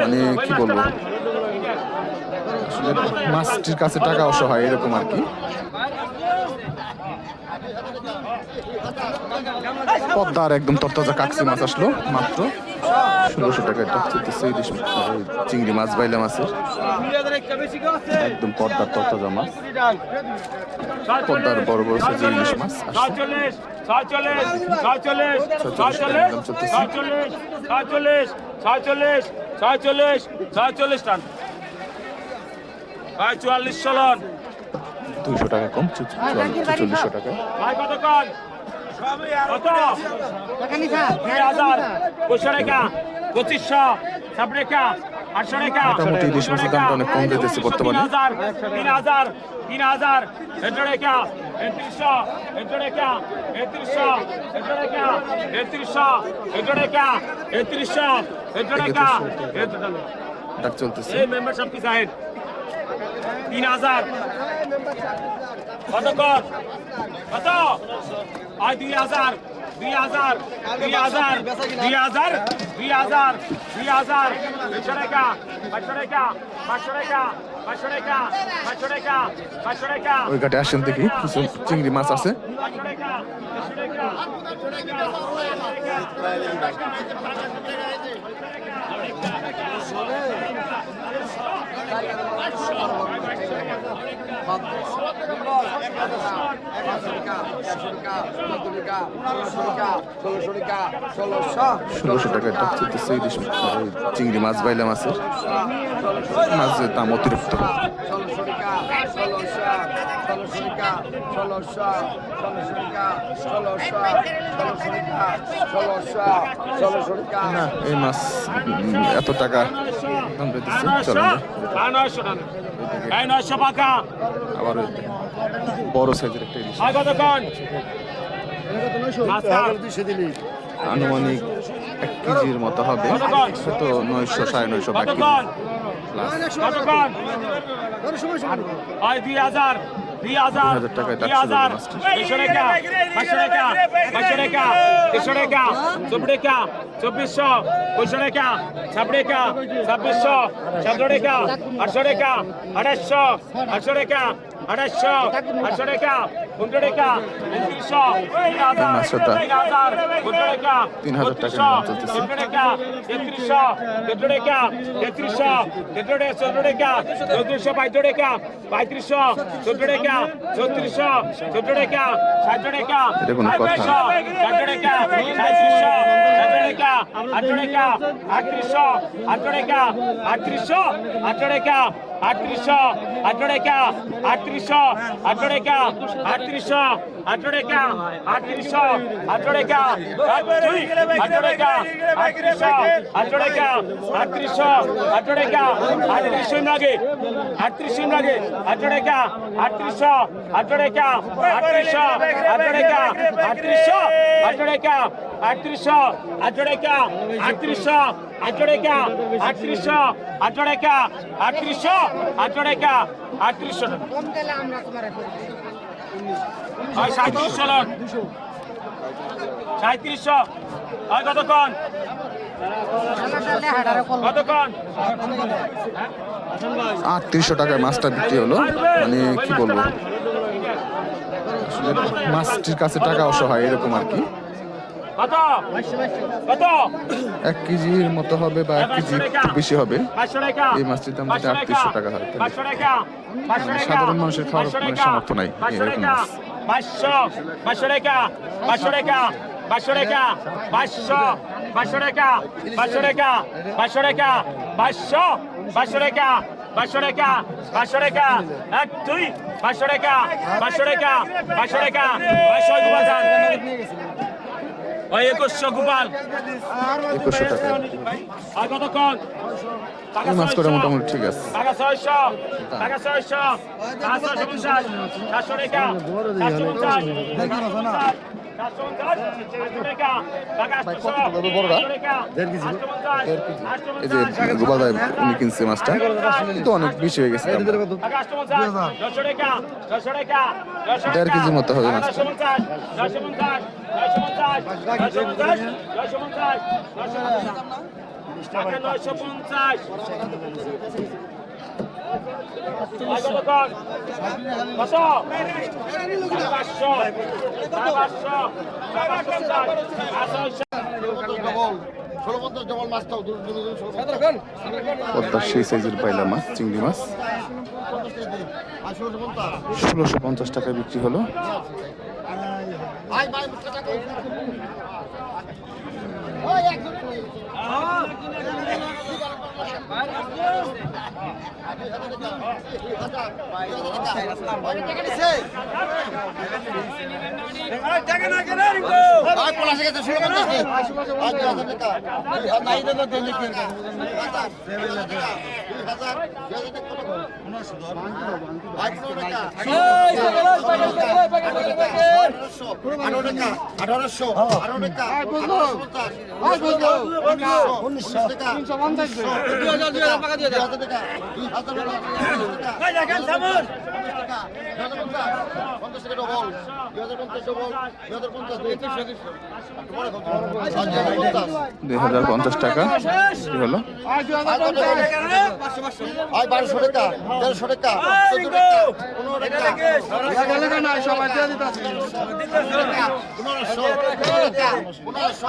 মানে কি বলব? আসলে মাছটির কাছে টাকা অসহায় এরকম আর কি। পদ্মার একদম তরতাজা কাকসি মাছ আসলো মাত্র। ষোলোশো টাকা এটা চলতেছে ইলিশ চিংড়ি মাছ বাইলা মাছের। একদম পদ্মার তরতাজা মাছ। পদ্মার বড় বড় সাইজের ইলিশ মাছ ছয়চল্লিশ ছয়চল্লিশ ছয়চল্লিশ টান। ভাই চুয়াল্লিশ চলন দুইশো টাকা কম চল্লিশশো টাকা। ভাই কত কন কত দুই হাজার পঁচিশশো টাকা পঁচিশশো সাত টাকা আটশো টাকা মোটামুটি ইলিশ মাছের দামটা অনেক কম দিতেছে বর্তমানে। তিন হাজার তিন হাজার একশো টাকা একত্রিশশো একশো টাকা একত্রিশশো একশো টাকা একত্রিশশো একশো টাকা একত্রিশশো একশো টাকা ডাক চলতেছে তিন হাজার কত কর কত আয় দুই হাজার দুই হাজার দুই হাজার দুই হাজার দুই হাজার দুই হাজার পাঁচশো টাকা পাঁচশো টাকা পাঁচশো টাকা ওই ঘাটে আসেন দেখি কিছু চিংড়ি মাছ আছে পাঁচশো টাকা পাঁচশো টাকা ষোলোশো টাকার এটা চলতেছে ইলিশ চিংড়ি মাছ বাইলা মাছের। মাছের দাম অতিরিক্ত। ষোলোশো ষোলোশো টাকা ষোলোশো এত টাকা দাম নয়শো টাকা নয়শো টাকা আবার বড় সাইজের একটা আনুমানিক এক কেজির মতো হবে। তো নয়শো সাড়ে নয়শো বাকি। দুই হাজার। দুই হাজার 2000 টাকায় দুই হাজার মাস্টার। টাকা পাঁচশো টাকা পাঁচশো টাকা তিনশো টাকা চব্বিশ টাকা চব্বিশশো পঁয়শো টাকা ছাব্বিশ টাকা ছাব্বিশশো সতেরো টাকা আটশো টাকা আঠাশশো আটশো টাকা আঠাশশো আটশো টাকা পনেরো টাকা উনত্রিশশো তিন হাজার তিন হাজার পনেরো টাকা 3000 টাকার বত্রিশশো, দাম চলতেছে। চোদ্দ টাকা তেত্রিশশো চোদ্দ টাকা তেত্রিশশো চোদ্দ টাকা চোদ্দ টাকা চৌত্রিশশো বাইশ টাকা পঁয়ত্রিশশো চোদ্দ টাকা চৌত্রিশশো চোদ্দ টাকা ষাট টাকা? পঁয়ত্রিশশো ষাট টাকা সাঁত্রিশশো ষাট টাকা আট টাকা আটত্রিশশো আট টাকা আটত্রিশশো আট টাকা আটত্রিশশো আঠারো টাকা আটত্রিশশো আঠারো টাকা আটত্রিশশো আঠারো টাকা আটত্রিশশো আঠারো টাকা আঠারো টাকা আটত্রিশশো আঠারো টাকা আটত্রিশশো আঠারো টাকা আটত্রিশ শূন্য লাগে আটত্রিশ শূন্য লাগে আঠারো টাকা আটত্রিশশো আঠারো টাকা আটত্রিশশো আঠারো টাকা আটত্রিশশো আঠারো টাকা আটত্রিশশো আটরেকা হয় টাকায় মাছটা বিক্রি হলো। মানে কি বলব? মাছটির কাছে টাকা অসহায় এরকম আর কি। এক কেজির মতো হবে বা এক কেজি একটু বেশি হবে এই মাছটির দাম হচ্ছে আটত্রিশশো টাকা হয় সাধারণ মানুষের খাওয়ার মানে সামর্থ্য নাই এরকম পাঁচশো টাকা পাঁচশো টাকা এক দুই পাঁচশো টাকা পাঁচশো টাকা পাঁচশো ওই একুশশো গোপাল। একুশশো টাকা আর কতক্ষণ? এই মাছ করে ছয়শো। মোটামুটি ঠিক আছে। টাকা ছয়শো। টাকা ছয়শো। সাতশো পঞ্চাশ। সাতশো টাকা। ভাই কত হবে বড়রা দেড় কেজি দেড় কেজি এই যে গোপাল ভাই উনি কিনছে মাছটা কিন্তু অনেক বেশি হয়ে গেছে দেড় কেজির মতো হবে মাছটা নয়শো পঞ্চাশ সেই সাইজের মাছ চিংড়ি মাছ। ষোলোশো পঞ্চাশ টাকায় বিক্রি হলো ভাই ভাই টাকা ওই একজন ভাই পলাশে গেছে ষোলো পঞ্চাশ দিন ভাই দুই হাজার টাকা দুই হাজার নাই দিলে দিন লিখে দুই হাজার দুই হাজার টাকা দুই হাজার টাকা কত টাকা আঠারোশো আঠারো আঠারোশো পঞ্চাশ টাকা দুই হাজার টাকা দুই হাজার টাকা দুই হাজার টাকা পঞ্চাশ টাকা ডবল দুই হাজার পঞ্চাশ ডবল দুই হাজার পঞ্চাশ দুই হাজার পঞ্চাশ টাকা বিক্রি হলো আয় বারোশো টাকা তেরোশো টাকা চোদ্দ টাকা পনেরো টাকা পনেরোশো পনেরোশো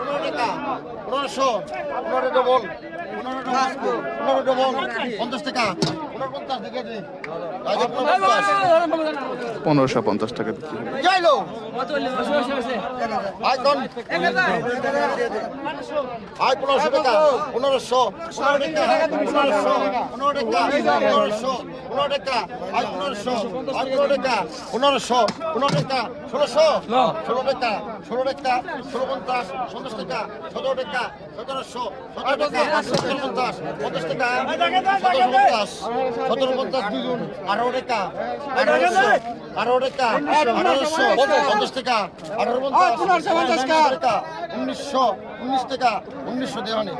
পনেরো টাকা পনেরোশো পনেরো ডবল পনেরো ডবল পনেরো ডবল পঞ্চাশ টাকা পনেরোশো পঞ্চাশ টাকা বিক্রি পনেরোশো পনেরোশো। পনেরোশো। পনেরোশো। ষোলোশো ষোলো টাকা। ষোলো টাকা ষোলো পঞ্চাশ পঞ্চাশ টাকা সতেরো টাকা সতেরোশো সতেরো টাকা সতেরো পঞ্চাশ পঞ্চাশ টাকা সতেরো পঞ্চাশ সতেরো পঞ্চাশ দুইগুণ আঠারো টাকা আঠারোশো আঠারো টাকা আঠারোশো পঞ্চাশ টাকা আঠারো পঞ্চাশ টাকা উনিশশো উনিশ টাকা উনিশশো দেওয়ানি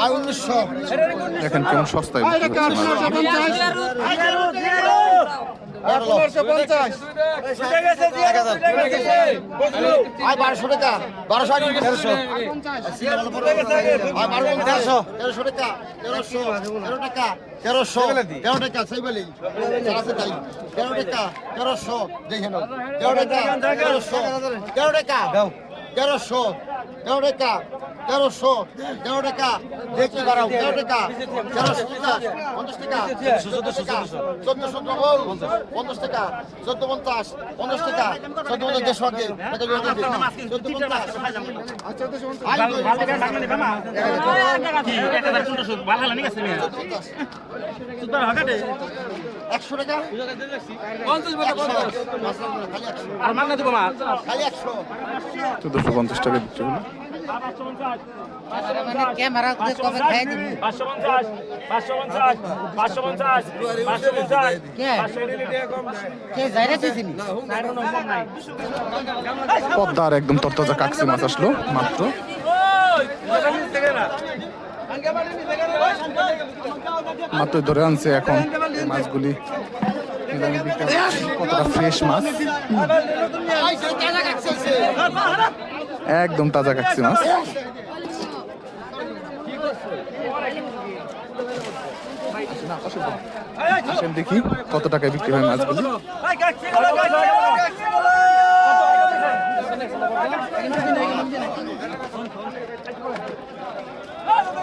আয় উনিশশো। দেখেন কেমন সস্তায় বারোশো টাকা বারোশো আগে তেরোশো তেরোশো তেরোশো টাকা তেরোশো তেরো টাকা তেরোশো তেরো টাকা সেই বলি আছে তাই তেরো টাকা তেরোশো দেখে নাও তেরো টাকা তেরোশো তেরো টাকা তেরোশো তেরো টাকা তেরোশো তেরো টাকা দেখি বাড়াও তেরো টাকা তেরোশো পঞ্চাশ পঞ্চাশ টাকা চোদ্দ টাকা চোদ্দশো ডবল পঞ্চাশ টাকা চোদ্দ পঞ্চাশ পঞ্চাশ টাকা চোদ্দ পঞ্চাশ দেড়শো আগে চোদ্দ পঞ্চাশ টাকা একশো পঞ্চাশ টাকা পঞ্চাশ পাঁচশো পঞ্চাশ পাঁচশো পঞ্চাশ পাঁচশো পঞ্চাশ কে কে যাইরা পদ্মার একদম তরতাজা কাকসি মাছ আসলো মাত্র মাত্র ধরে আনছে এখন মাছগুলি। ফ্রেশ মাছ। একদম তাজা কাটছে মাছ। দেখি কত টাকায় বিক্রি হয় মাছগুলি।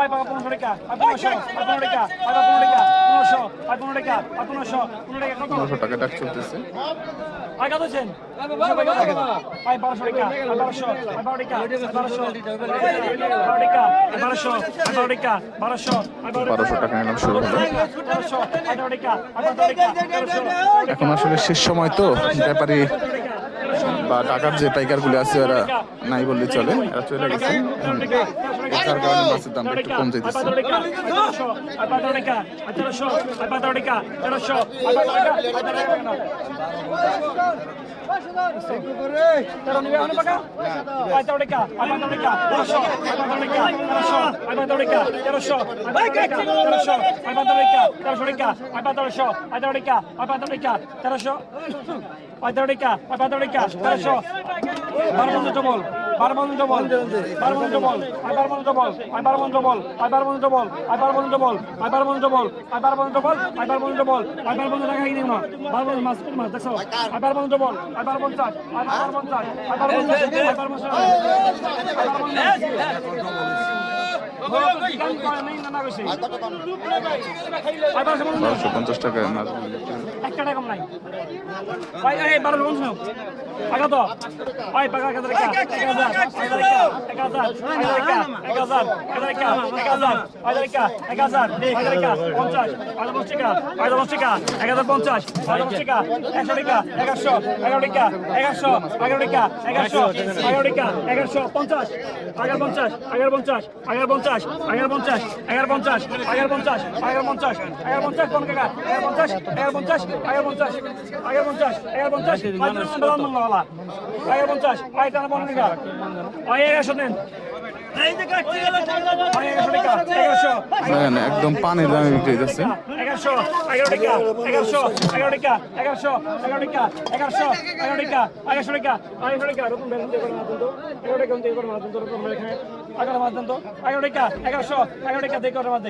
reca, vai por um reca, por um show, vai por um reca, vai por um show, por um reca, কত? পনেরোশো টাকা ডাক চলতেছে ভাই কত আছেন? ভাই বারোশো টাকা, ভাই বারোশো, ভাই বারো টাকা, বারোশো, বারো টাকা, বারোশো, ভাই বারো টাকা, বারোশো, বারোশো টাকা নিলাম শুরু হলো টাকা, টাকা, এখন আসলে শেষ সময় তো ব্যাপারী বা টাকার যে পাইকারগুলি আছে ওরা নাই বললে চলে এরা চলে গেছে তার কারণে মাছের দামটা একটু কম তেরোশো পঁয়তাল্লিশ তেরোশো পঁয়তাল্লিশ তেরোশো বারো পঞ্চাশ ডবল বন্ধ বল আবার বন্ধ বল আবার বন্ধ বল আবার বন্ধ বল আবার বন্ধ বল আবার বন্ধ বল আবার বন্ধ বল আবার বন্ধ বল আবার বন্ধ টাকা কিনে না বার বন্ধ মাছ কোন মাছ দেখছ আবার বন্ধ বল আবার পঞ্চাশ আবার পঞ্চাশ আবার পঞ্চাশ আবার পঞ্চাশ পঞ্চাশ টাকা পঞ্চাশ পাঁচ পঞ্চাশ পাঁচ পঞ্চাশ এগারো পঞ্চাশ এগারো পঞ্চাশ এগারো পঞ্চাশ এগারো পঞ্চাশ এগারো পঞ্চাশ কোন টাকা এগারো পঞ্চাশ এগারো পঞ্চাশ এগারো পঞ্চাশ এগারো পঞ্চাশ এগারো পঞ্চাশ বালা এগারো পঞ্চাশ আয় টানা পনেরো টাকা আয় এগারোশো নেন একদম পানির দামে বিক্রি হইতেছে এগারোশো এগারো টাকা এগারোশো এগারো টাকা এগারোশো এগারো টাকা এগারোশো এগারো টাকা এগারোশো টাকা এগারোশো টাকা রকম বেতন দিয়ে করে দেন তো এগারো টাকা দিয়ে করে দেন তো রকম এখানে এগারো দেন তো এগারো টাকা এগারোশো এগারো টাকা দিয়ে করে মাছ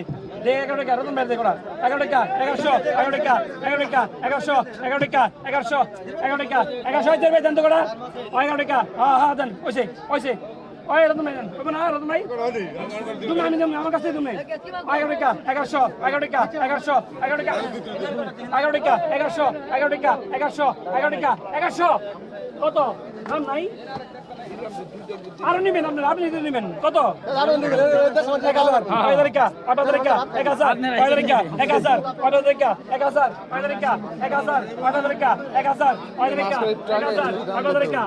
দেয় এগারো টাকা রকম বেতন দিয়ে করা এগারো এগারোশো এগারো টাকা এগারো এগারোশো এগারো এগারোশো এগারো এগারোশো হাজার বেতন তো করা এগারো টাকা হ্যাঁ হ্যাঁ দেন ওইসে ওইসে ওই ভাই দেন ওই না রতন ভাই। তুমি আমি দেন আমার কাছে তুমি এগারো টাকা এগারোশো এগারো টাকা কত? দাম নাই? আরও নিবেন আপনারা আপনি নিবেন কত কয় তারিখা আট তারিখা এক হাজার কয় তারিখা এক হাজার কয় তারিখা এক হাজার কয় তারিখা এক হাজার কয় তারিখা এক হাজার কয় তারিখা এক হাজার কয় তারিখা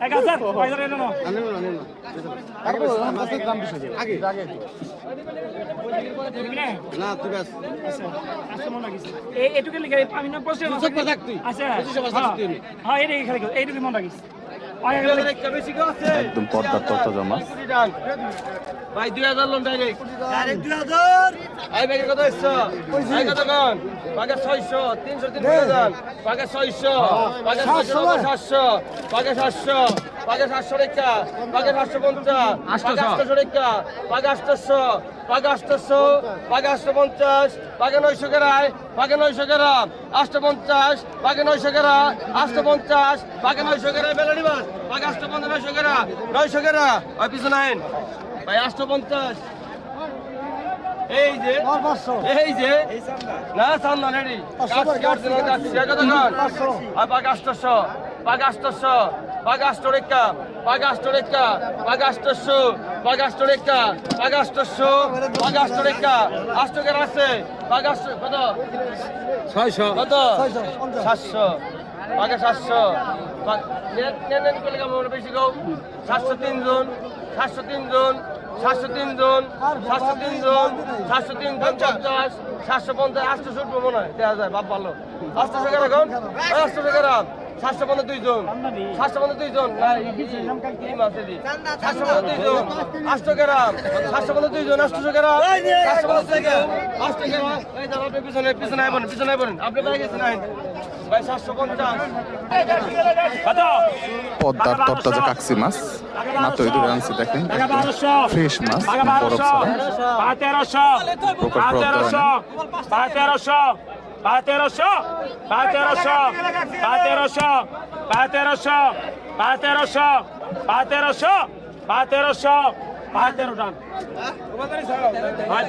এক হাজার কয় তারিখা না তুই ব্যাস এইটুকু লিখে আমি না প্রশ্ন আচ্ছা হ্যাঁ এইটাই খালি এইটুকু মনে রাখিস। একদম পর্দার তত জমা ভাই দুই হাজার লোন ডাইরেক্ট ডাইরেক্ট দুই হাজার। আই ব্যাগের কত এসছো আই কত কন? পাকে ছয়শো তিনশো তিন হাজার পাকে ছয়শো পাকে ছয়শো সাতশো পাকে সাতশো। পাগে সাতশো রেখা পাগে সাতশো পঞ্চাশ পাগে আটশো রেখা পাগে আটশো পাগে আটশো পাগে আটশো পঞ্চাশ পাগে নয়শো গেরায় পাগে নয়শো গেরা আটশো পঞ্চাশ পাগে নয়শো গেরা আটশো পঞ্চাশ পাগে নয়শো গেরায় মেলানি বাস পাগে আটশো পঞ্চাশ নয়শো গেরা নয়শো গেরা ওই পিছনে আইন ভাই আটশো পঞ্চাশ। এই যে এই যে না সামনা রেডি আর পাঁচ Pagastoreca, Pagastoreca, Pagastosu, Pagastoreca, Pagastosu, Pagastoreca, Astogerace, Pagasto, কত? 600 কত? 700 পাগা 700 নেন নেন করলে কেমন বেশি গো 703 জন 703 জন সাতশো তিন জন সাতশো তিন জন সাতশো তিন জন পঞ্চাশ। সাতশো পঞ্চাশ আটশো সত্তর মনে হয়। দেখা যায় বাপ ভালো। আটশো সেখানে এখন আটশো সেখানে সাতশো পনেরো দুইজন। সাতশো পনেরো দুইজন। সাতশো পনেরো দুইজন আটশো গ্রাম সাতশো পনেরো দুইজন আটশো গ্রাম সাতশো পনেরো আটশো গ্রাম আপনি পিছনে পিছনে আয় বলেন পিছনে আয় বলেন আপনি বাইরে গেছেন আইন। ভাই সাতশো পঞ্চাশ পদ্মার তপ্তাজা কাকসি মাছ। মাত্রই ধরে আনছি দেখেন। ফ্রেশ মাছ বরফ ছাড়া। প্রকার প্রকার বা তেরোশো বা তেরোশো বা তেরোশো বা তেরোশো বা তেরোশো। বা তেরোশো বা তেরোশো বা